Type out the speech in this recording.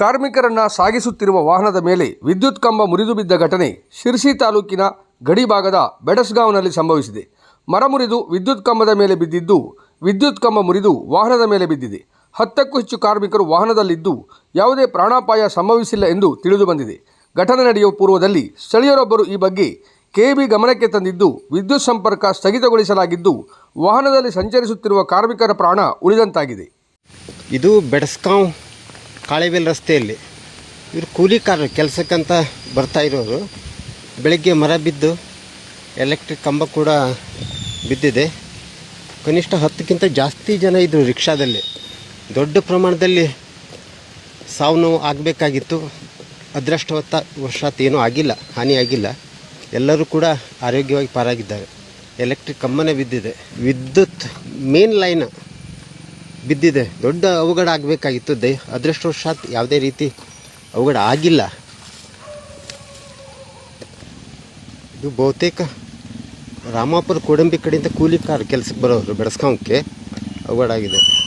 ಕಾರ್ಮಿಕರನ್ನ ಸಾಗಿಸುತ್ತಿರುವ ವಾಹನದ ಮೇಲೆ ವಿದ್ಯುತ್ ಕಂಬ ಮುರಿದು ಬಿದ್ದ ಘಟನೆ ಶಿರ್ಸಿ ತಾಲೂಕಿನ ಗಡಿ ಭಾಗದ ಬೆಡಸ್ಗಾಂವ್ನಲ್ಲಿ ಸಂಭವಿಸಿದೆ. ಮರ ಮುರಿದು ವಿದ್ಯುತ್ ಕಂಬದ ಮೇಲೆ ಬಿದ್ದಿದ್ದು, ವಿದ್ಯುತ್ ಕಂಬ ಮುರಿದು ವಾಹನದ ಮೇಲೆ ಬಿದ್ದಿದೆ. ಹತ್ತಕ್ಕೂ ಹೆಚ್ಚು ಕಾರ್ಮಿಕರು ವಾಹನದಲ್ಲಿದ್ದು, ಯಾವುದೇ ಪ್ರಾಣಾಪಾಯ ಸಂಭವಿಸಿಲ್ಲ ಎಂದು ತಿಳಿದು ಬಂದಿದೆ. ಘಟನೆ ನಡೆಯುವ ಪೂರ್ವದಲ್ಲಿ ಸ್ಥಳೀಯರೊಬ್ಬರು ಈ ಬಗ್ಗೆ ಕೆಬಿ ಗಮನಕ್ಕೆ ತಂದಿದ್ದು, ವಿದ್ಯುತ್ ಸಂಪರ್ಕ ಸ್ಥಗಿತಗೊಳಿಸಲಾಗಿದ್ದು, ವಾಹನದಲ್ಲಿ ಸಂಚರಿಸುತ್ತಿರುವ ಕಾರ್ಮಿಕರ ಪ್ರಾಣ ಉಳಿದಂತಾಗಿದೆ. ಇದು ಬೆಡಸ್ಕಾಂವ್ ಕಾಳೆಬೇಲ್ ರಸ್ತೆಯಲ್ಲಿ. ಇವರು ಕೂಲಿಕಾರರು, ಕೆಲಸಕ್ಕಂತ ಬರ್ತಾ ಇರೋರು. ಬೆಳಗ್ಗೆ ಮರ ಬಿದ್ದು ಎಲೆಕ್ಟ್ರಿಕ್ ಕಂಬ ಕೂಡ ಬಿದ್ದಿದೆ. ಕನಿಷ್ಠ ಹತ್ತಕ್ಕಿಂತ ಜಾಸ್ತಿ ಜನ ಇದ್ದರು ರಿಕ್ಷಾದಲ್ಲಿ. ದೊಡ್ಡ ಪ್ರಮಾಣದಲ್ಲಿ ಸಾವು ನೋವು ಆಗಬೇಕಾಗಿತ್ತು. ಅದೃಷ್ಟವತ್ತ ವರ್ಷಾತ್ ಏನೂ ಆಗಿಲ್ಲ, ಹಾನಿ ಆಗಿಲ್ಲ. ಎಲ್ಲರೂ ಕೂಡ ಆರೋಗ್ಯವಾಗಿ ಪಾರಾಗಿದ್ದಾರೆ. ಎಲೆಕ್ಟ್ರಿಕ್ ಕಂಬನೇ ಬಿದ್ದಿದೆ. ವಿದ್ಯುತ್ ಮೇನ್ ಲೈನ್ ಬಿದ್ದಿದೆ. ದೊಡ್ಡ ಅವಘಡ ಆಗಬೇಕಾಗಿತ್ತು. ದೈ, ಅದೃಷ್ಟವಶಾತ್ ಯಾವುದೇ ರೀತಿ ಅವಘಡ ಆಗಿಲ್ಲ. ಇದು ಬಹುತೇಕ ರಾಮಾಪುರ, ಕೋಡಂಬಿ ಕಡೆಯಿಂದ ಕೂಲಿ ಕಾರ್ ಕೆಲಸಕ್ಕೆ ಬರೋರು ಬೆಡಸ್ಕೊಂಡಕ್ಕೆ ಅವಘಡ ಆಗಿದೆ.